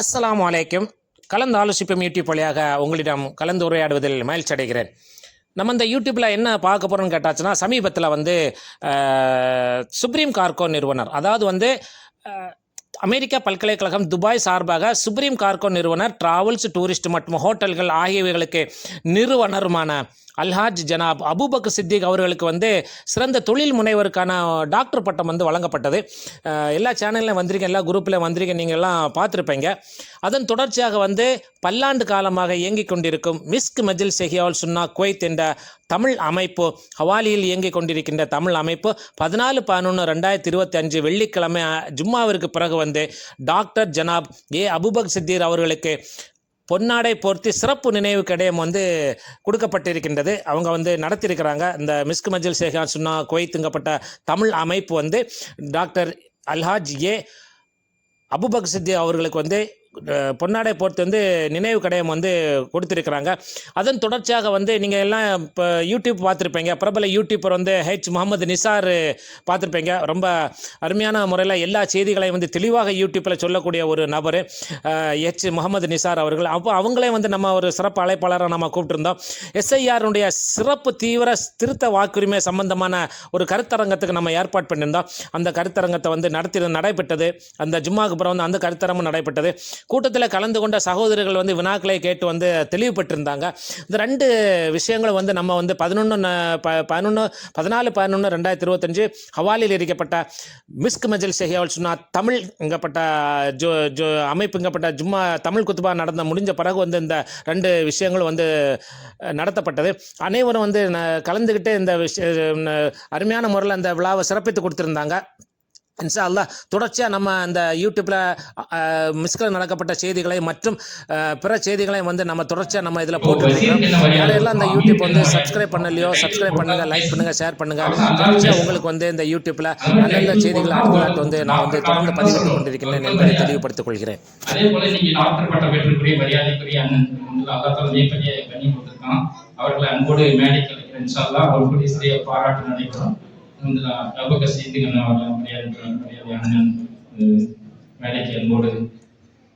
அஸ்லாம் அலைக்கும். கலந்து ஆலோசிப்போம் யூடியூப் வழியாக உங்களிடம் கலந்து உரையாடுவதில் மகிழ்ச்சி அடைகிறேன். நம்ம இந்த யூடியூப்பில் என்ன பார்க்க போகிறோம்னு கேட்டாச்சுன்னா சமீபத்தில் வந்து சுப்ரீம் கார்கோ நிறுவனர் அதாவது வந்து அமெரிக்கா பல்கலைக்கழகம் துபாய் சார்பாக சுப்ரீம் கார்கோ நிறுவனர் டிராவல்ஸ் டூரிஸ்ட் மற்றும் ஹோட்டல்கள் ஆகியவைகளுக்கு நிறுவனருமான அல்ஹாஜ் ஜனாப் அபூபக் சித்திக் அவர்களுக்கு வந்து சிறந்த தொழில் முனைவருக்கான டாக்டர் பட்டம் வந்து வழங்கப்பட்டது. எல்லா சேனல்லையும் வந்திருக்கேன் எல்லா குரூப்பில் வந்திருக்கேன் நீங்கள் எல்லாம் பார்த்துருப்பீங்க. அதன் தொடர்ச்சியாக வந்து பல்லாண்டு காலமாக இயங்கிக் கொண்டிருக்கும் மிஸ்க் மஜில் செஹியால் சுன்னா குவைத் என்ற தமிழ் அமைப்பு ஹவாலியில் இயங்கிக் கொண்டிருக்கின்ற தமிழ் அமைப்பு பதினாலு பதினொன்று ரெண்டாயிரத்தி இருபத்தி அஞ்சு வெள்ளிக்கிழமை ஜும்மாவிற்கு பிறகு வந்து டாக்டர் ஜனாப் ஏ. அபுபக் சித்தீர் அவர்களுக்கு பொன்னாடை போர்த்தி சிறப்பு நினைவு கடையம் வந்து கொடுக்கப்பட்டிருக்கின்றது. அவங்க வந்து நடத்தியிருக்கிறாங்க. இந்த மிஸ்கு மஜில் சேகா சுன்னா குவைத்துங்கப்பட்ட தமிழ் அமைப்பு வந்து டாக்டர் அல்ஹாஜ் ஏ அபுபக் சித்தி அவர்களுக்கு வந்து பொன்னாடை போர்த்து வந்து நினைவு கடையம் வந்து கொடுத்துருக்குறாங்க. அதன் தொடர்ச்சியாக வந்து நீங்கள் எல்லாம் இப்போ யூடியூப் பார்த்துருப்பீங்க. பிரபல யூடியூப்பர் வந்து ஹெச் முகமது நிசார் பார்த்துருப்பீங்க. ரொம்ப அருமையான முறையில் எல்லா செய்திகளையும் வந்து தெளிவாக யூடியூப்பில் சொல்லக்கூடிய ஒரு நபர் ஹெச் முகமது நிசார் அவர்கள். அப்போ அவங்களே வந்து நம்ம ஒரு சிறப்பு அழைப்பாளராக நம்ம கூப்பிட்டுருந்தோம். எஸ்ஐஆருடைய சிறப்பு தீவிர திருத்த வாக்குரிமை சம்பந்தமான ஒரு கருத்தரங்கத்துக்கு நம்ம ஏற்பாடு பண்ணியிருந்தோம். அந்த கருத்தரங்கத்தை வந்து நடத்தி நடைபெற்றது. அந்த ஜும்மாக்கு அப்புறம் வந்து அந்த கருத்தரங்கம் நடைபெற்றது. கூட்டத்தில் கலந்து கொண்ட சகோதரர்கள் வந்து வினாக்களை கேட்டு வந்து தெளிவுபட்டிருந்தாங்க. இந்த ரெண்டு விஷயங்களும் வந்து நம்ம வந்து பதினொன்று ப பதினொன்று பதினாலு பதினொன்று ரெண்டாயிரத்தி இருபத்தஞ்சு ஹவாலில் இருக்கப்பட்ட மிஸ்க் மஜில் ஷெஹியாவல் சொன்னால் தமிழ் இங்கப்பட்ட ஜோ ஜோ அமைப்பு இங்கப்பட்ட ஜும்மா தமிழ் குத்துபா நடந்த முடிஞ்ச பிறகு வந்து இந்த ரெண்டு விஷயங்களும் வந்து நடத்தப்பட்டது. அனைவரும் வந்து ந- கலந்துக்கிட்டு இந்த விஷய அருமையான முறையில் அந்த விழாவை சிறப்பித்து கொடுத்துருந்தாங்க. இன்ஷா அல்லாஹ் தொடர்ச்சியாக நம்ம அந்த யூடியூப்பில் மிஸ்கில் நடக்கப்பட்ட செய்திகளை மற்றும் பிற செய்திகளையும் வந்து நம்ம தொடர்ச்சியாக நம்ம இதில் போட்டுருக்கோம் யாரெல்லாம் அந்த யூடியூப் வந்து சப்ஸ்கிரைப் பண்ணலையோ சப்ஸ்கிரைப் பண்ணுங்கள் லைக் பண்ணுங்கள் ஷேர் பண்ணுங்கள் தொடர்ச்சியாக உங்களுக்கு வந்து இந்த யூடியூப்பில் நல்ல நல்ல செய்திகளை அடுத்ததாக வந்து நான் வந்து தொடர்ந்து பதிவிட்டு கொண்டிருக்கிறேன் என்பதை தெளிவுபடுத்திக் கொள்கிறேன். அதே போல நீங்க டாக்டர் பட்டம் பெற்றுக்குரிய மரியாதைக்குரிய அண்ணன் அவர்களை அன்போடு மேடைக்கு அவர்களுடைய சிறிய பாராட்டு நடைபெறும். வந்து அபக செய்திகள் அவர்கள் மரியாதை மரியாதையான வேலைக்கு அன்போடு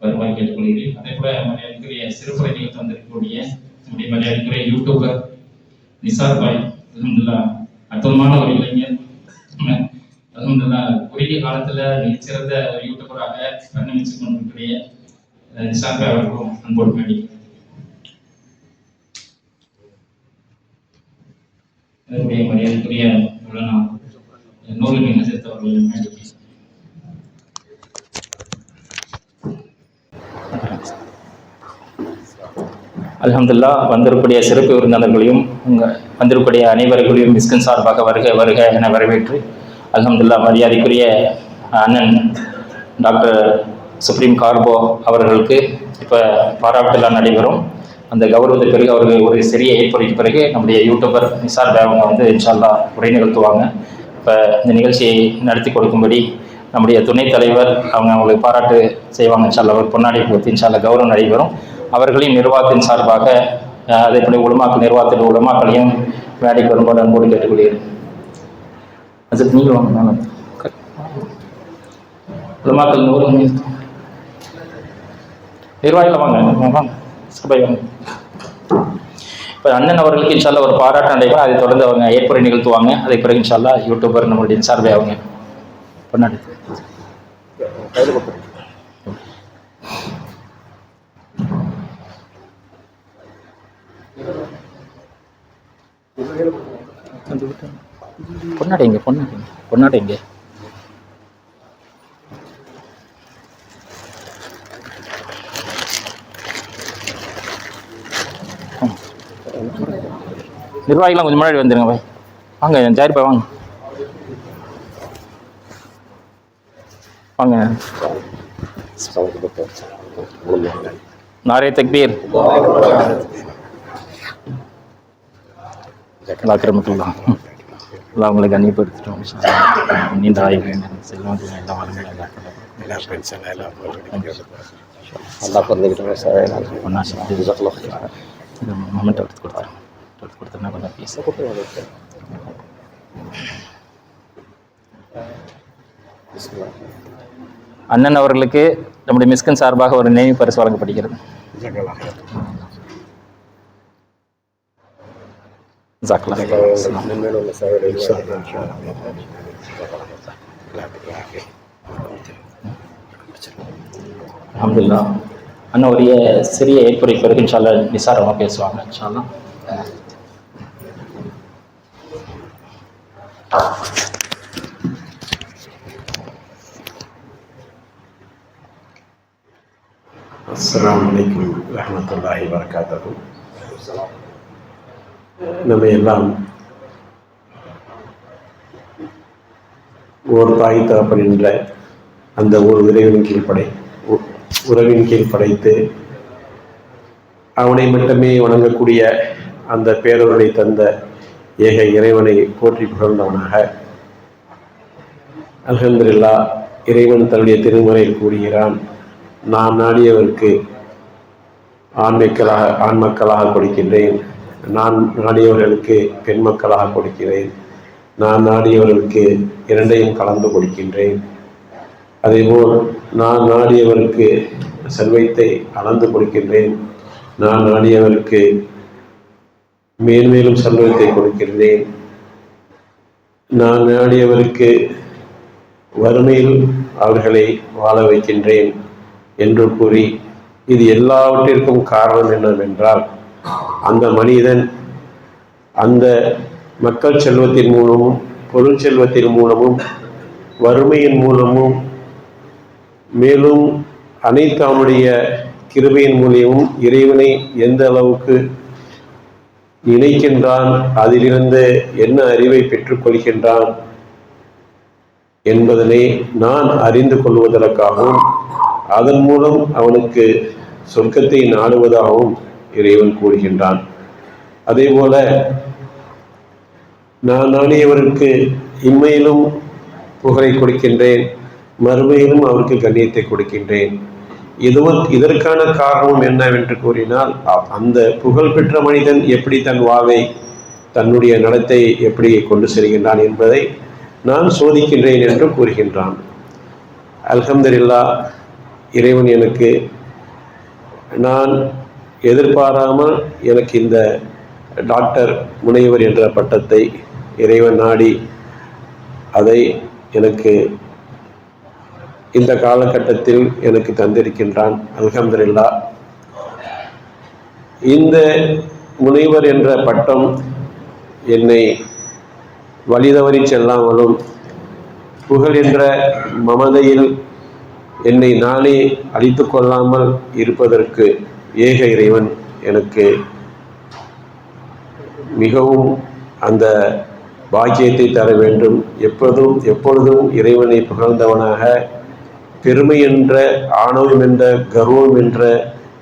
வருவாய் கேட்டுக்கொள்கிறேன். அதே போல மரியாதைக்குரிய சிறுபுரை நிகழ்த்து வந்திருக்கக்கூடிய நம்முடைய மரியாதைக்குரிய யூடியூபர் நிசார் பாய் அலமதுல்லா அற்புதமான ஒரு இளைஞர். அலமதுல்லா குறுகிய காலத்துல மிகச்சிறந்த ஒரு யூடியூபராக பரிணமிச்சு கொண்டிருக்கிற நிசார் பாய் அவர்களுக்கும் அன்போடு மேடி அதனுடைய மரியாதைக்குரிய உள்ளனா நூறு மீன் சேர்த்தவர்கள் மேடி அலமதுல்லா வந்திருக்கூடிய சிறப்பு விருந்தினர்களையும் உங்கள் வந்திருக்கூடிய அனைவர்களையும் மிஸ்கின் சார்பாக வருக வருக என வரவேற்று அலமதுல்லா மரியாதைக்குரிய அண்ணன் டாக்டர் சுப்ரீம் கார்போ அவர்களுக்கு இப்போ பாராட்டு நடைபெறும். அந்த கௌரவத்துக்கு பிறகு அவர்கள் ஒரு சிறிய ஏற்புரைக்கு பிறகு நம்முடைய யூடியூபர் நிசார் பே வந்து இன்ஷால்லா உரை நிகழ்த்துவாங்க. இப்போ இந்த நிகழ்ச்சியை நடத்தி கொடுக்கும்படி நம்முடைய துணைத் தலைவர் அவங்க அவங்களுக்கு பாராட்டு செய்வாங்க சார் அவர் பொன்னாடி பூர்த்தி இன்ஷால்லா கௌரவம் நடைபெறும். அவர்களின் நிர்வாகத்தின் சார்பாக அதே போல உலமாக்கள் நிர்வாகத்தில் உலமாக்களையும் வேலைக்கு வரும்போது அன்போடு கேட்டுக்கொள்கிறேன். அது நீங்கள் வாங்க நானும் உலமாக்கள் நூறு நிர்வாகிகள் வாங்க, வாங்க. சபை வாங்க. இப்போ அண்ணன் அவர்களுக்கு இன்ஷால்லா ஒரு பாராட்டு நடைபெறும் அதை தொடர்ந்து அவங்க ஏற்புரை நிகழ்த்துவாங்க. அதை பிறகு இன்ஷால்லா யூடியூபர் நம்மளுடைய சார்பை அவங்க பொன்னாடி பொன்னாடிங்க பொன்னாடிங்க பொன்னாடிங்க நிர்வாகிகளாம் கொஞ்சம் முன்னாடி வந்துருங்க பாய். வாங்க ஜாரி பாய் வாங்க. வாங்க. நாரே தக்பீர். அக்கிரமத்துலாம் எல்லாம் அவங்களை கண்ணியப்படுத்திட்டோம். நீண்ட ஆய்வு செல்வம் எல்லாம் வளங்களை அல்லாஹ் எடுத்து கொடுத்தோன்னா கொஞ்சம் பேச அண்ணன் அவர்களுக்கு நம்முடைய மிஸ்கின் சார்பாக ஒரு நினைவு பரிசு வழங்கப்படுகிறது அல்ஹம்துலில்லா அண்ணா ஒரு சிறிய ஏற்புரை பிறகு இன்ஷால்லா நிசார் அவங்க பேசுவாங்க இன்ஷால்லா அஸ்லாம் அலைக்கும் ரஹமத்துல்லாஹி வரகாத்தஹு நம்ம எல்லாம் ஓர் தாய் தகப்பன் என்ற அந்த ஒரு இறைவனின் கீழ் படை உறவின் கீழ் படைத்து அவனை மட்டுமே வணங்கக்கூடிய அந்த பேரொருளை தந்த ஏக இறைவனை போற்றி புகழ்ந்தவனாக அல்ஹம்துலில்லா இறைவன் தன்னுடைய திருமுறையில் கூறுகிறான். நான் நாடியவருக்கு ஆண்மைக்களாக ஆண் மக்களாக கொடுக்கின்றேன். நான் நாடியவர்களுக்கு பெண் மக்களாக கொடுக்கிறேன். நான் நாடியவர்களுக்கு இரண்டையும் கலந்து கொடுக்கின்றேன். அதேபோல் நான் நாடியவருக்கு செல்வத்தை அளந்து கொடுக்கின்றேன். நான் நாடியவருக்கு மேன்மேலும் செல்வத்தை கொடுக்கின்றேன். நான் நாடியவருக்கு வறுமையில் அவர்களை வாழ வைக்கின்றேன். என்று கூறி இது எல்லாவற்றிற்கும் காரணம் என்னவென்றால் அந்த மனிதன் அந்த மக்கள் செல்வத்தின் மூலமும் பொருள் செல்வத்தின் மூலமும் வறுமையின் மூலமும் மேலும் அனைத்து அவனுடைய கிருபையின் மூலியமும் இறைவனை எந்த அளவுக்கு நினைக்கின்றான் அதிலிருந்து என்ன அறிவை பெற்றுக்கொள்கின்றான் என்பதனை நான் அறிந்து கொள்வதற்காகவும் அதன் மூலம் அவனுக்கு சொர்க்கத்தை நாடுவதாகவும் இறைவன் கூறுகின்றான். அதே போல நான் நாடியவருக்கு இம்மையிலும் புகழை கொடுக்கின்றேன் மறுமையிலும் அவருக்கு கண்ணியத்தை கொடுக்கின்றேன். இதுவும் இதற்கான காரணம் என்னவென்று கூறினால் அந்த புகழ் பெற்ற மனிதன் எப்படி தன் வாவை தன்னுடைய நடத்தை எப்படி கொண்டு செல்கின்றான் என்பதை நான் சோதிக்கின்றேன் என்று கூறுகின்றான். அல்ஹம்துல்லா இறைவன் எனக்கு நான் எதிர்பாராமல் எனக்கு இந்த டாக்டர் முனைவர் என்ற பட்டத்தை இறைவன் நாடி அதை எனக்கு இந்த காலகட்டத்தில் எனக்கு தந்திருக்கின்றான். அல்ஹம்துல்லா இந்த முனைவர் என்ற பட்டம் என்னை வழிதவறி செல்லாமலும் புகழ் என்ற மமதையில் என்னை நானே அழித்து கொள்ளாமல் இருப்பதற்கு ஏக இறைவன் எனக்கு மிகவும் அந்த பாக்கியத்தை தர வேண்டும். எப்பொழுதும் எப்பொழுதும் இறைவனை புகழ்ந்தவனாக பெருமை என்ற ஆணவம் என்ற கர்வம் என்ற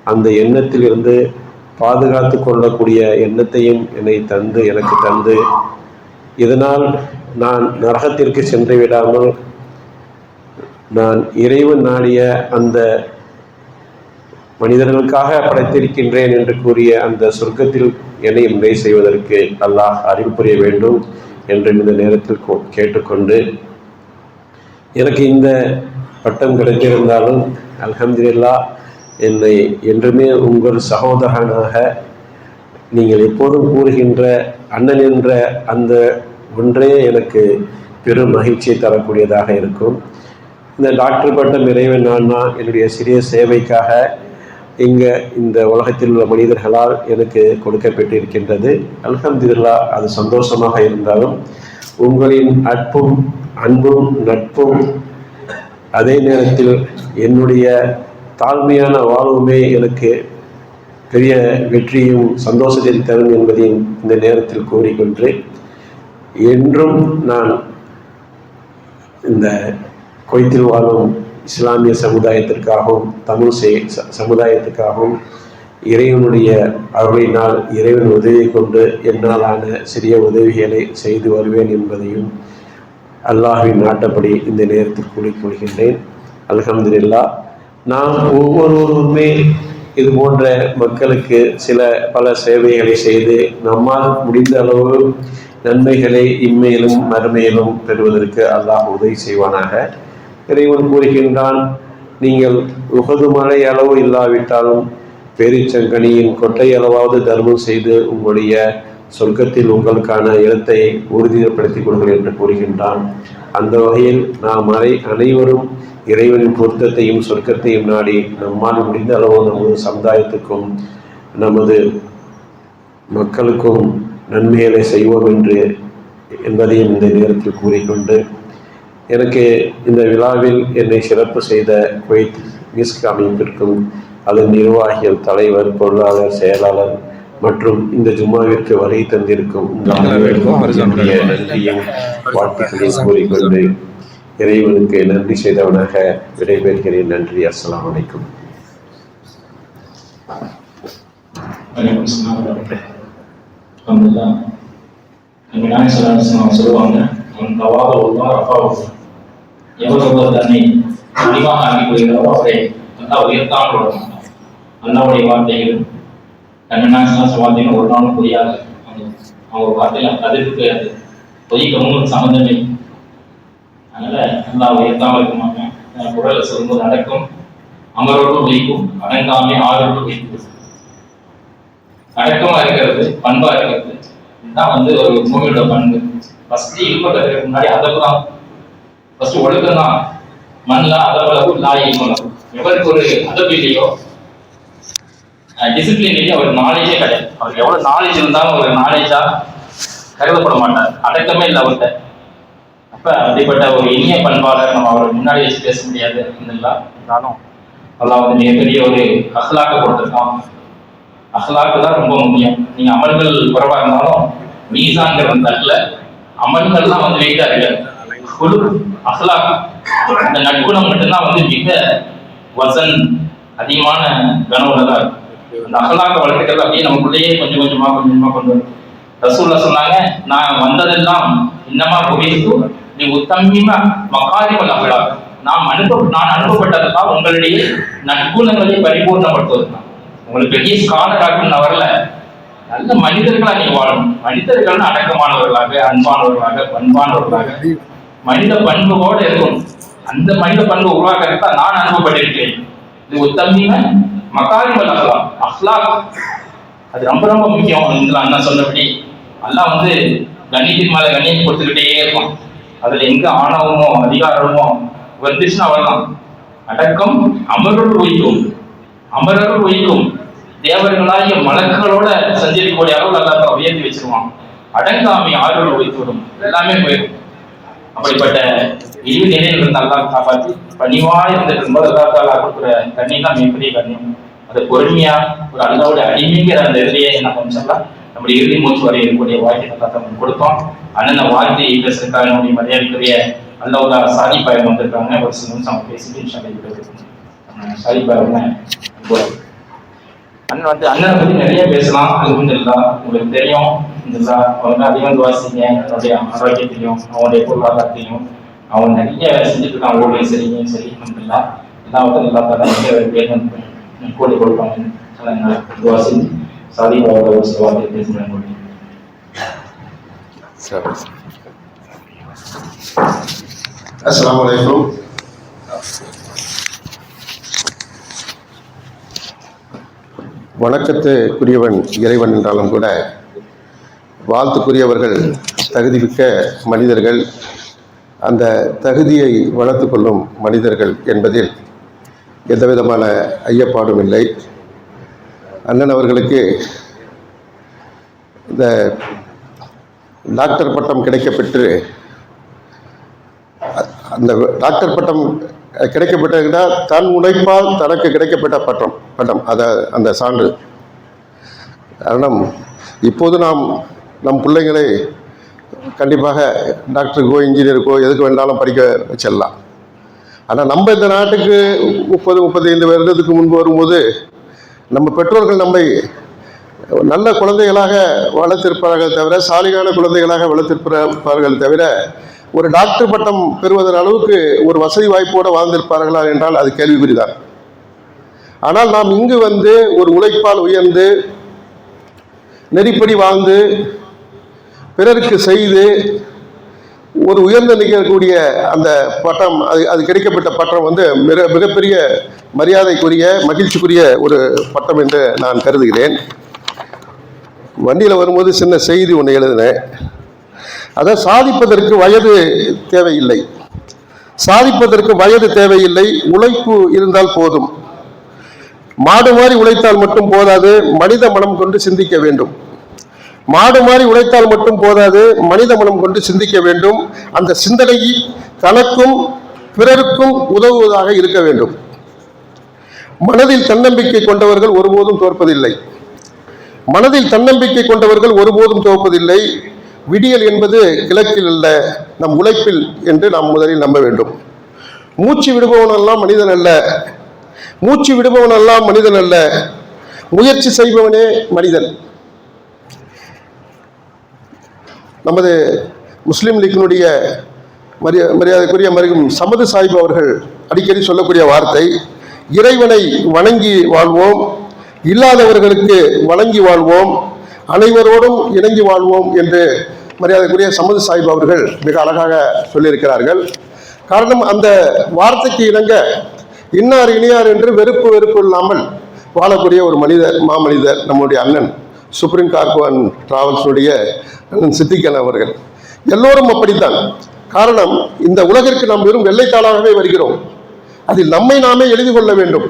அந்த எண்ணத்திலிருந்து பாதுகாத்து கொள்ளக்கூடிய எண்ணத்தையும் என்னை தந்து எனக்கு தந்து. இதனால் நான் நரகத்திற்கு சென்று விடாமல் நான் இறைவன் நாடிய அந்த மனிதர்களுக்காக படைத்திருக்கின்றேன் என்று கூறிய அந்த சொர்க்கத்தில் என்னை முறை செய்வதற்கு அல்லாஹ் அறிவு புரிய வேண்டும் என்று இந்த நேரத்தில் கேட்டுக்கொண்டு எனக்கு இந்த பட்டம் கிடைத்திருந்தாலும் அலமதுல்லா என்னை என்றுமே உங்கள் சகோதரனாக நீங்கள் எப்போதும் கூறுகின்ற அண்ணன் என்ற அந்த ஒன்றே எனக்கு பெரும் மகிழ்ச்சியை தரக்கூடியதாக இருக்கும். இந்த டாக்டர் பட்டம் இறைவன் நான் என்னுடைய சிறிய சேவைக்காக இங்கே இந்த உலகத்தில் உள்ள மனிதர்களால் எனக்கு கொடுக்கப்பட்டிருக்கின்றது. அல்ஹம்துல்லா அது சந்தோஷமாக இருந்தாலும் உங்களின் அற்பும் அன்பும் நட்பும் அதே நேரத்தில் என்னுடைய தாழ்மையான வாழ்வுமே எனக்கு பெரிய வெற்றியும் சந்தோஷத்தை தரும் என்பதையும் இந்த நேரத்தில் கூறிக்கொண்டு என்றும் நான் இந்த குவைத்தில் வாழும் இஸ்லாமிய சமுதாயத்திற்காகவும் தமிழ் செய்- ச- சமுதாயத்துக்காகவும் இறைவனுடைய அருளினால் இறைவன் உதவி கொண்டு என்னாலான சிறிய உதவிகளை செய்து வருவேன் என்பதையும் அல்லாஹின் நாட்டப்படி இந்த நேரத்தில் கூறிக்கொள்கின்றேன் அல்ஹம்துலில்லாஹ் நாம் ஒவ்வொருவருமே இது போன்ற மக்களுக்கு சில பல சேவைகளை செய்து நம்மால் முடிந்த அளவு நன்மைகளை இம்மையிலும் மறுமையிலும் பெறுவதற்கு அல்லாஹ் உதவி செய்வானாக. இறைவன் கூறுகின்றான் நீங்கள் உகது மழை அளவு இல்லாவிட்டாலும் பேரிச்சங்கனியின் கொட்டை அளவாவது தர்மம் செய்து உங்களுடைய சொர்க்கத்தில் உங்களுக்கான இடத்தை உறுதிப்படுத்திக் கொள்ளுங்கள் என்று கூறுகின்றான். அந்த வகையில் நாம் அனை அனைவரும் இறைவனின் பொருத்தத்தையும் சொர்க்கத்தையும் நாடி நம்மால் முடிந்த அளவு நமது சமுதாயத்துக்கும் நமது மக்களுக்கும் நன்மைகளை செய்வோம் என்று என்பதையும் இந்த நேரத்தில் கூறிக்கொண்டு எனக்கு இந்த விழாவில் என்னை சிறப்பு செய்த குவைத் மிஸ்க் அமைப்பிற்கும் அதன் நிர்வாகிகள் தலைவர் பொருளாளர் செயலாளர் மற்றும் இந்த ஜும்மாவிற்கு வருகை தந்திருக்கும் நன்றியும் வாழ்த்துக்களையும் கூறிக்கொண்டு இறைவனுக்கு நன்றி செய்தவனாக விடைபெறுகிறேன் நன்றி அஸ்ஸலாமு அலைக்கும் வலைக்கம் சொல்லுவாங்க எவ்வளவு தன்னை அதிகமாக ஆக்கிக் அவரை நல்லா உயர்த்தாமல் விட மாட்டார் அல்லாவுடைய வார்த்தைகள் நபி வார்த்தைகள் ஒரு நாளும் புரியாது அவங்க வார்த்தையில கதிர்க்கு அது பொய்க்கவும் சம்மந்தமே அதனால நல்லா உயர்த்தாமல் இருக்க மாட்டேன் குரலை சொல்லும்போது அடக்கம் அமரோடு வைக்கும் அடங்காமே ஆரோடு வைக்கும் அடக்கமா இருக்கிறது பண்பா இருக்கிறது இதுதான் வந்து ஒரு மூவியோட பண்பு ஃபர்ஸ்ட் இருப்பதற்கு முன்னாடி அதை தான் ஃபர்ஸ்ட் ஒழுக்கம் தான் மண்ல அதவளவு நாய் மூலம் எவருக்கு ஒரு அதப்பு இல்லையோ? டிசிப்ளின் இல்லையோ? அவருக்கு நாலேஜே கிடையாது. அவருக்கு எவ்வளவு நாலேஜ் இருந்தாலும் ஒரு நாலேஜா கருதப்பட மாட்டார். அடக்கமே இல்லை அவர்கிட்ட. அப்ப அப்படிப்பட்ட ஒரு இனிய பண்பாளர் நம்ம அவரை முன்னாடி வச்சு பேச முடியாது இல்லைங்களா? இருந்தாலும் அல்லாஹ் வந்து மிகப்பெரிய ஒரு அசலாக்க கொடுத்துருக்கான். அசலாக்கு தான் ரொம்ப முக்கியம். நீங்க அமல்கள் குறைவா இருந்தாலும் மீசாங்கிற அந்த தட்டுல. அமல்கள்லாம் வந்து வெயிட்டா இருக்காது. அஹ்லாக். அந்த நட்புணம் மட்டும்தான் வந்து மிக வசன் அதிகமான கனவுள்ளதாக இருக்கு. அந்த அகலாக்க வளர்த்துக்கிறது அப்படியே நமக்குள்ளேயே கொஞ்சம் கொஞ்சமா கொஞ்சம் கொஞ்சமா கொண்டு வரும். ரசூல்லா சொன்னாங்க நான் வந்ததெல்லாம் இன்னமா குவித்து நீ உத்தமிமா மகாரிமல் அகலா நாம் அனுப்ப நான் அனுப்பப்பட்டதெல்லாம் உங்களுடைய நற்குணங்களை பரிபூர்ணப்படுத்துவதுதான். உங்களுக்கு பெரிய ஸ்காலர் ஆகணும் நான் வரல. நல்ல மனிதர்களா நீ வாழணும் மனிதர்கள் அடக்கமானவர்களாக அன்பானவர்களாக பண்பானவர்களாக. மனித பண்புகளோட இருக்கும். அந்த மனித பண்பு உருவாக்குறதுக்கு நான் அனுப்பப்பட்டிருக்கிறேன் இது உத்தமீன மகாரிமல் அஹ்லாக் அஹ்லாக். அது ரொம்ப ரொம்ப முக்கியம். இந்த அண்ணா சொன்னபடி. அல்லாஹ் வந்து கண்ணியத்தின் மேல கணியம் கொடுத்துக்கிட்டே இருக்கும் அதுல எங்க ஆணவமோ அதிகாரமோ வந்துச்சுன்னா வரலாம் அடக்கம் அமருள் ஒய்க்கும் அமரருள் ஒய்க்கும் தேவர்களாகிய மலக்குகளோட சஞ்சரிக்கக்கூடிய அளவு அல்லாஹ் உயர்த்தி வச்சிருவான். அடங்காமை ஆறுகள் உயித்து விடும். எல்லாமே போயிடும். அப்படிப்பட்ட இழிவு நிலையில் இருந்து அல்லாஹ் காப்பாற்றி பணிவா இருந்துட்டு இருக்கும்போது அல்லா தாலா கொடுக்குற கண்ணீர் தான் மிகப்பெரிய கண்ணியம் அது பொறுமையா ஒரு அல்லாவோட அடிமைங்கிற அந்த இதிலேயே நம்ம சொல்லலாம் நம்முடைய இறுதி மூச்சு வரை இருக்கக்கூடிய வாழ்க்கை நல்லா தான் கொடுத்தோம். அண்ணன் வார்த்தை பேசுறதுக்காக நம்முடைய மரியாதைக்குரிய அல்லாவோட சாதி பாயம் வந்திருக்காங்க. ஒரு சில நிமிஷம் அவங்க பேசிட்டு சாதி பாயம் அண்ணன் வந்து அண்ணனை பத்தி நிறைய பேசலாம். அது ஒன்றும் இல்லை உங்களுக்கு தெரியும். அவங்க அதிகம் வாசிங்க என்னுடைய ஆரோக்கியத்தையும் அவங்களுடைய பொருளாதாரத்தையும் அவங்க நிறைய செஞ்சுட்டு இருக்காங்க ஊழலையும் சரிங்க சரி எல்லாவற்றும் எல்லா தர பேரும் கூடி கொடுப்பாங்க துவா செஞ்சு சாதி பாபாவோட ஒரு சில வார்த்தை பேசுகிறேன் அஸ்ஸலாமு அலைக்கும் வணக்கத்துக்குரியவன் இறைவன் என்றாலும் கூட வாழ்த்துக்குரியவர்கள் தகுதிமிக்க மனிதர்கள். அந்த தகுதியை வளர்த்து கொள்ளும் மனிதர்கள் என்பதில் எந்த விதமான ஐயப்பாடும் இல்லை. அண்ணன் அவர்களுக்கு இந்த டாக்டர் பட்டம் கிடைக்கப்பெற்று அந்த டாக்டர் பட்டம் கிடைக்கப்பட்டதுன்னா தன் உழைப்பால் தனக்கு கிடைக்கப்பட்ட பட்டம் பட்டம் அதை அந்த சான்று. காரணம் இப்போது நாம் நம் பிள்ளைங்களை கண்டிப்பாக டாக்டருக்கோ இன்ஜினியருக்கோ எதுக்கு வேண்டாலும் படிக்க வச்சிடலாம். ஆனால் நம்ம இந்த நாட்டுக்கு முப்பது முப்பத்தைந்து வருடத்துக்கு முன்பு வரும்போது நம்ம பெற்றோர்கள் நம்மை நல்ல குழந்தைகளாக வளர்த்திருப்பார்கள் தவிர சாலிகான குழந்தைகளாக வளர்த்திருப்பார்கள் தவிர ஒரு டாக்டர் பட்டம் பெறுவதன் அளவுக்கு ஒரு வசதி வாய்ப்போடு வாழ்ந்திருப்பார்களா என்றால் அது கேள்விக்குறிதான். ஆனால் நாம் இங்கு வந்து ஒரு உழைப்பால் உயர்ந்து நெறிப்படி வாழ்ந்து பிறருக்கு செய்து ஒரு உயர்ந்த நிற்கக்கூடிய அந்த பட்டம் அது அது கிடைக்கப்பட்ட பட்டம் வந்து மிக மிகப்பெரிய மரியாதைக்குரிய மகிழ்ச்சிக்குரிய ஒரு பட்டம் என்று நான் கருதுகிறேன். வண்டியில் வரும்போது சின்ன செய்தி ஒன்று எழுதினேன். அதை சாதிப்பதற்கு வயது தேவையில்லை. சாதிப்பதற்கு வயது தேவையில்லை. உழைப்பு இருந்தால் போதும். மாடு மாதிரி உழைத்தால் மட்டும் போதாது. மனித மனம் கொண்டு சிந்திக்க வேண்டும். மாடு மாறி உழைத்தால் மட்டும் போதாது மனித மனம் கொண்டு சிந்திக்க வேண்டும். அந்த சிந்தனை தனக்கும் பிறருக்கும் உதவுவதாக இருக்க வேண்டும். மனதில் தன்னம்பிக்கை கொண்டவர்கள் ஒருபோதும் தோற்பதில்லை. மனதில் தன்னம்பிக்கை கொண்டவர்கள் ஒருபோதும் தோற்பதில்லை. விடியல் என்பது கிழக்கில் அல்ல நம் உழைப்பில் என்று நாம் முதலில் நம்ப வேண்டும். மூச்சு விடுபவனெல்லாம் மனிதன் அல்ல. மூச்சு விடுபவனெல்லாம் மனிதன் அல்ல. முயற்சி செய்பவனே மனிதன். நமது முஸ்லீம் லீக்கினுடைய மரியா மரியாதைக்குரிய மருகும் சமது சாஹிப் அவர்கள் அடிக்கடி சொல்லக்கூடிய வார்த்தை இறைவனை வணங்கி வாழ்வோம் இல்லாதவர்களுக்கு வணங்கி வாழ்வோம் அனைவரோடும் இணங்கி வாழ்வோம் என்று மரியாதைக்குரிய சமது சாஹிப் அவர்கள் மிக அழகாக சொல்லியிருக்கிறார்கள். காரணம் அந்த வார்த்தைக்கு இணங்க இன்னார் இனியார் என்று வெறுப்பு வெறுப்பு இல்லாமல் வாழக்கூடிய ஒரு மனிதர் மாமனிதர் நம்முடைய அண்ணன். சுப்ரீம் கார்கோன் டிராவல்ஸுடைய அண்ணன் சித்திகன் அவர்கள். எல்லோரும் அப்படித்தான். காரணம் இந்த உலகிற்கு நாம் வெறும் வெள்ளைத்தாளாகவே வருகிறோம். அதில் நம்மை நாமே எழுதி கொள்ள வேண்டும்.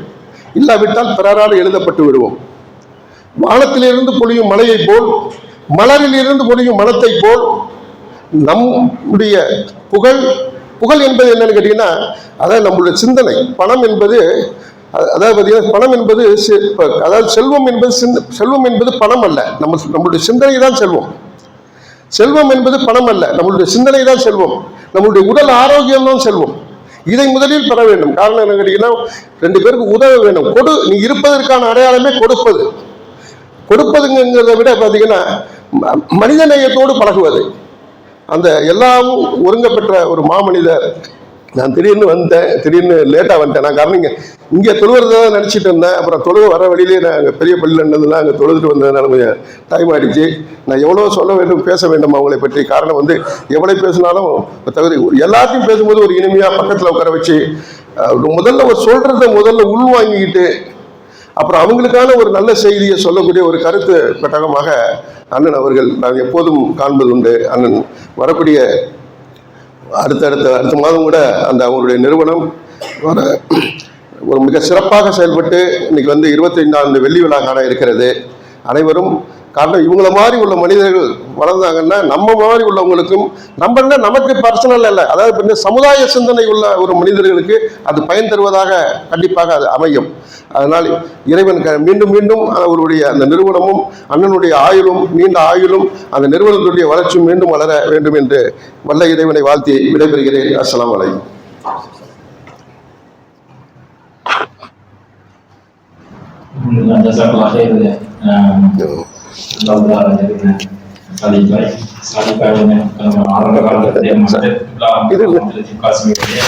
இல்லாவிட்டால் பிறரால் எழுதப்பட்டு விடுவோம். வானத்திலிருந்து பொழியும் மலையைப் போல் மலரிலிருந்து பொழியும் மனத்தை போல் நம்முடைய புகழ் புகழ் என்பது என்னன்னு கேட்டீங்கன்னா அதாவது நம்மளுடைய சிந்தனை. பணம் என்பது அதாவது பார்த்தீங்கன்னா பணம் என்பது அதாவது செல்வம் என்பது சிந்த செல்வம் என்பது பணம் அல்ல. நம்ம நம்மளுடைய சிந்தனை தான் செல்வம். செல்வம் என்பது பணம் அல்ல. நம்மளுடைய சிந்தனை தான் செல்வம். நம்மளுடைய உடல் ஆரோக்கியம் தான் செல்வம். இதை முதலில் பெற வேண்டும். காரணம் என்ன கேட்டீங்கன்னா ரெண்டு பேருக்கு உதவ வேண்டும். கொடு நீ இருப்பதற்கான அடையாளமே கொடுப்பது. கொடுப்பதுங்கிறத விட பார்த்தீங்கன்னா ம- மனிதநேயத்தோடு பழகுவது. அந்த எல்லாம் ஒருங்கப்பெற்ற ஒரு மாமனிதர் நான் திடீர்னு வந்தேன் திடீர்னு லேட்டாக வந்துட்டேன். நான் காரணம் இங்கே இங்கே தொழுவுறதா தான் நினச்சிட்டு இருந்தேன். அப்புறம் தொழுவ வர வழியிலே நான் அங்கே பெரிய பள்ளியில் அங்கே தொழுதுட்டு வந்ததுனால கொஞ்சம் டைம் ஆகிடுச்சு நான் எவ்வளோ சொல்ல வேண்டும் பேச வேண்டும் அவங்களை பற்றி. காரணம் வந்து எவ்வளோ பேசினாலும் தகுதி எல்லாத்தையும் பேசும்போது ஒரு இனிமையாக பக்கத்தில் உட்கார வச்சு முதல்ல ஒரு சொல்கிறத முதல்ல உள்வாங்கிக்கிட்டு அப்புறம் அவங்களுக்கான ஒரு நல்ல செய்தியை சொல்லக்கூடிய ஒரு கருத்து பெட்டகமாக அண்ணன் அவர்கள் நான் எப்போதும் காண்பது உண்டு அண்ணன் வரக்கூடிய அடுத்தடுத்த அடுத்த மாதம் கூட அந்த அவங்களுடைய நிறுவனம் வர ஒரு மிக சிறப்பாக செயல்பட்டு இன்னைக்கு வந்து இருபத்தி இருபத்தைந்தாண்டு வெள்ளி விழா காண இருக்கிறது. அனைவரும் காரணம் இவங்கள மாதிரி உள்ள மனிதர்கள் வளர்ந்தாங்கன்னா நம்ம மாதிரி உள்ளவங்களுக்கும் நம்ம என்ன நமக்கு பர்சனல் அல்ல அதாவது இப்ப இந்த சமுதாய சிந்தனை உள்ள ஒரு மனிதர்களுக்கு அது பயன் தருவதாக கண்டிப்பாக அது அமையும். அதனால் இறைவன் மீண்டும் மீண்டும் அவருடைய அந்த நிறுவனமும் அண்ணனுடைய ஆயுளும் நீண்ட ஆயுளும் அந்த நிறுவனத்துடைய வளர்ச்சியும் மீண்டும் வளர வேண்டும் என்று வல்ல இறைவனை வாழ்த்தி விடைபெறுகிறேன். அஸ்ஸலாமு அலைக்கும். Jazakallah khair ya. Allah சாதிப்பாய் சாதிப்பாய் ஆரம்ப காலத்துல காசுமீருடைய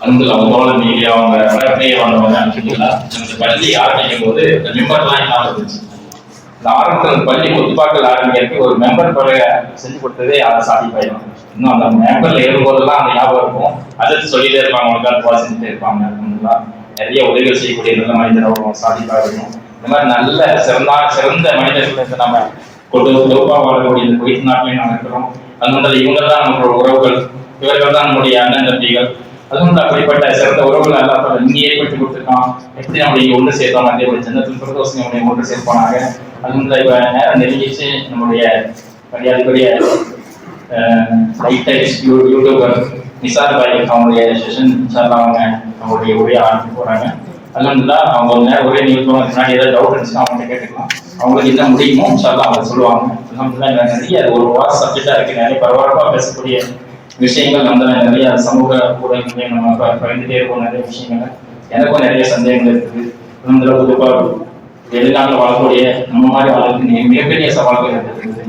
அன்பு அவங்களோட மீறி அவங்க வளர்ப்பையே வந்தவங்க அனுப்பிங்களா அந்த பள்ளி ஆரம்பிக்கும் போது இந்த மெம்பர்லாம் இல்லாம இருந்துச்சு இந்த ஆரம்பத்தில் அந்த பள்ளி ஒத்துப்பாக்கள் ஆரம்பிக்கிறதுக்கு ஒரு மெம்பர் தொகையை செஞ்சு கொடுத்ததே அதை சாதிப்பாய் இன்னும் அந்த மெம்பர்ல ஏறும்போதெல்லாம் அந்த ஞாபகம் இருக்கும் அதை சொல்லிட்டே இருப்பாங்க அவங்களுக்காக துவா செஞ்சுட்டே இருப்பாங்க அல்ஹம்துலில்லாஹ். நிறைய உதவிகள் செய்யக்கூடிய நல்ல மனிதர் சாதிப்பாக இருக்கும் இந்த மாதிரி நல்ல சிறந்த சிறந்த மனிதர்களை நம்ம கொண்டு தொகுப்பாக வாழக்கூடிய இந்த குவைத் நாட்டிலையும் நாங்கள் இருக்கிறோம். அது மட்டும் இவங்க தான் நம்மளோட உறவுகள். இவர்கள் தான் நம்முடைய அண்ணன் தம்பிகள். அதுவும் அப்படிப்பட்ட சிறந்த உறவுகள் எல்லாம் இங்கே ஏற்படுத்தி கொடுத்துருக்கான். எப்படி நம்ம ஒன்று சேர்த்தோம்? அதே ஒரு ஜன்னத்தில் பிரதோஷம் நம்முடைய ஒன்று சேர்ப்பானாங்க அதுவும் இப்போ நேரம் நெருங்கிச்சு. நம்முடைய மரியாதைக்குரிய லைட் யூடியூபர் நிசார் பாய் அவங்களுடைய செஷன் சார்லாம் அவங்க அவங்களுடைய உரையை ஆரம்பிக்க போறாங்க. அல்ஹம்துலில்லாஹ் அவங்க ஒரு நேரம் ஒரே நிகழ்ச்சிக்கு முன்னாடி ஏதாவது டவுட் இருந்துச்சுன்னா அவங்க கேட்டுக்கலாம். அவங்களுக்கு என்ன முடியுமோ சொல்லலாம் அவங்க சொல்லுவாங்க. அல்ஹம்துலில்லாஹ் நிறைய அது ஒரு வார சப்ஜெக்டா இருக்கு. நிறைய பரபரப்பா பேசக்கூடிய விஷயங்கள் நம்ம நிறைய சமூக ஊடகங்களையும் நம்ம ப- பகிர்ந்துட்டே இருக்கோம். நிறைய விஷயங்கள் எனக்கும் நிறைய சந்தேகங்கள் இருக்குது. அல்ஹம்துலில்லாஹ் குறிப்பா வெளிநாட்டில் வாழக்கூடிய நம்ம மாதிரி வாழ்க்கை மிகப்பெரிய சவால்கள் இருக்குது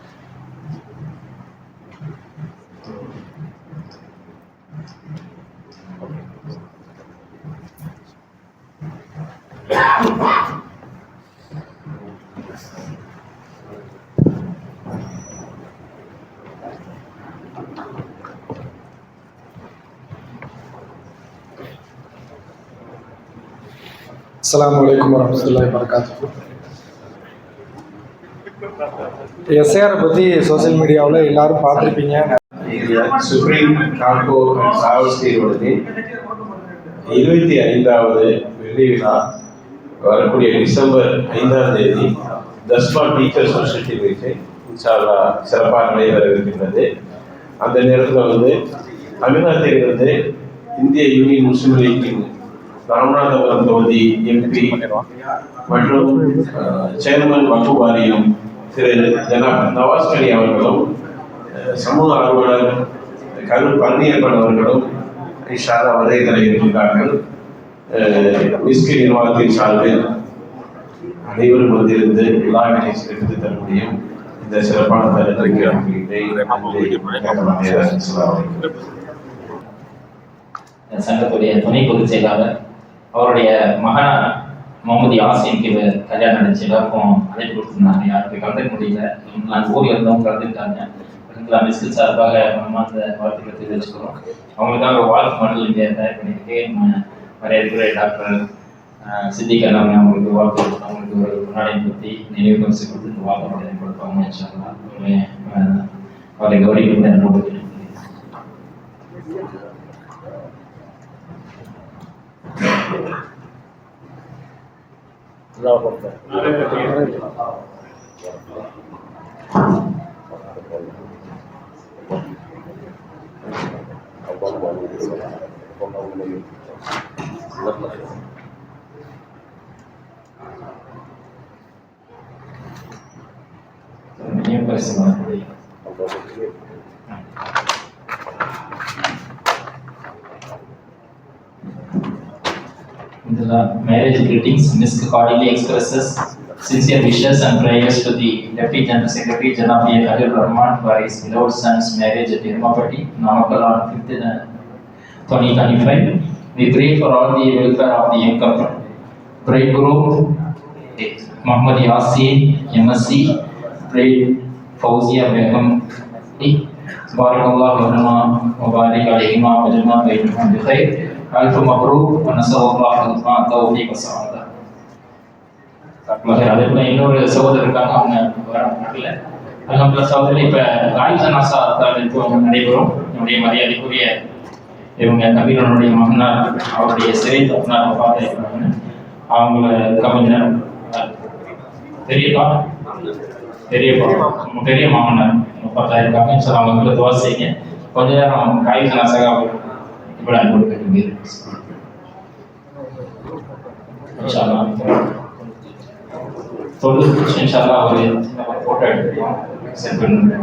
அஸ்லாம் வலைக்கம் வரமத்துல்லாய் வரகாத்து எஸ்ஏஆரை பற்றி சோசியல் மீடியாவில் எல்லாரும் பார்த்துருப்பீங்க. சுப்ரீம் கார்கோ அண்ட் இருபத்தி ஐந்தாவது வெள்ளி விழா. வரக்கூடிய டிசம்பர் ஐந்தாம் தேதி தஸ்மா டீச்சர் சொசைட்டி வைத்து இன்ஷால்லா சிறப்பாக நடைபெற இருக்கின்றது. அந்த நேரத்தில் வந்து தமிழ்நாட்டிலிருந்து இந்திய யூனியன் முஸ்லீம் லீக்கின் ராமநாதபுரம் தொகுதி எம்பி மற்றும் சேர்மன் வக்கு வாரியம் திரு ஜனாப் நவாஸ் கனி அவர்களும் சமூக ஆர்வலர் கரு பழனியப்பன் அவர்களும் இஷாரா வருகை தர இருக்கின்றார்கள். மிஸ்கி நிர்வாகத்தின் சார்பில் அனைவரும் வந்திருந்து விழாவினை சிறப்பித்து தர முடியும். இந்த சிறப்பான தருணத்திற்கு சங்கத்துடைய துணை பொதுச் செயலாளர் அவருடைய மகனா முகமது யாசினுக்கு கல்யாணம் நடந்துச்சு. எல்லாருக்கும் அழைப்பு கொடுத்துருந்தாங்க. யாருக்கு கலந்துக்க முடியல. நான் ஊரில் இருந்தவங்க கலந்துக்கிட்டாங்க. அதுக்கெல்லாம் மிஸ்கில் சார்பாக நம்ம அந்த வாழ்த்துக்களை தெரிவிச்சுக்கிறோம். அவங்களுக்காக ஒரு வாழ்த்து மடல் இங்கே தயார் பண்ணியிருக்கு நம்ம மரியாதைக்குரிய டாக்டர் அஹ், சித்திக் எல்லாமே அவங்களுக்கு வாழ்த்து அவங்களுக்கு ஒரு முன்னாடி பற்றி நினைவு பரிசு கொடுத்து இந்த வாழ்த்து மடலை கொடுப்பாங்க இன்ஷால்லா. அவங்களே, அஹ், அவரை Minha in The marriage greetings, Miss cordially expresses sincere wishes and prayers to the Deputy General Secretary Janabiya Khalil Rahman for his beloved son's marriage at Tirumapati, Namakala on 5th 2025. We pray for all the welfare of the young couple. Bride groom, Muhammad Yasin, MSc, bride Fauzia Begum, بارك الله لنا وبارك عليهما وجمع بينهما بخير ألف مبروك ونسأل الله لكما التوفيق والسعادة அதே போல இன்னொரு சகோதரர் இருக்காங்க அவங்க வரல அலமதுல்லா சகோதரி இப்ப காய் ஜனாசா தத்துவம் நடைபெறும் என்னுடைய மரியாதைக்குரிய இவங்க கபீரனுடைய மகனார் அவருடைய சிறை தப்பினார் பார்த்து இருக்காங்க அவங்கள கொஞ்ச நேரம் பெரியப்பா பெரியப்பா பெரிய மாமனார். முப்பத்தாயிரம் ரூபாய் சார் அவங்க துவா செய்யுங்க. கொஞ்ச நேரம் காய் ஜனாசாக இப்படி அன்போடு கேட்டுங்க தொழில் இன்ஷால்லா ஒரு போட்டோ எடுத்துக்கலாம். சென்ட் பண்ணுங்க.